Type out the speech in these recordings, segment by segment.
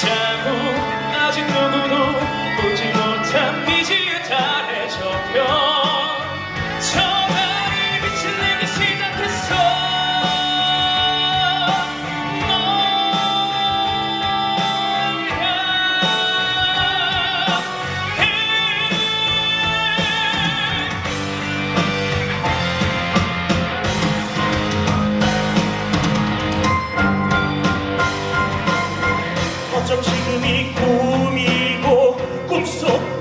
Time.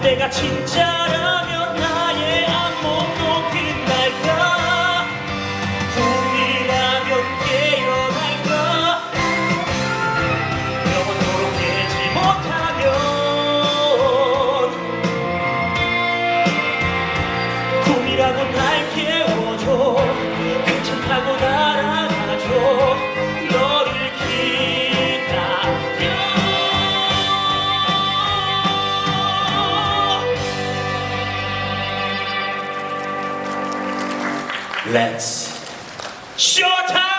내가 진짜라면 나의 안목도 빛날까? 꿈이라면 깨어날까? 영원토록 깨지 못하면 꿈이라고 날 깨워줘. Let's showtime!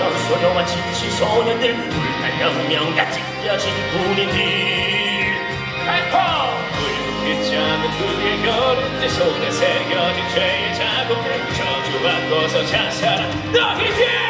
뛰던 소녀와 지치 소년들 불탄 혁명같이 찢어진 군인들. 할퍼 붉게 작은 그의 걸음 내 손에 새겨진 죄의 자국들 저주받고서 자살한 너희들!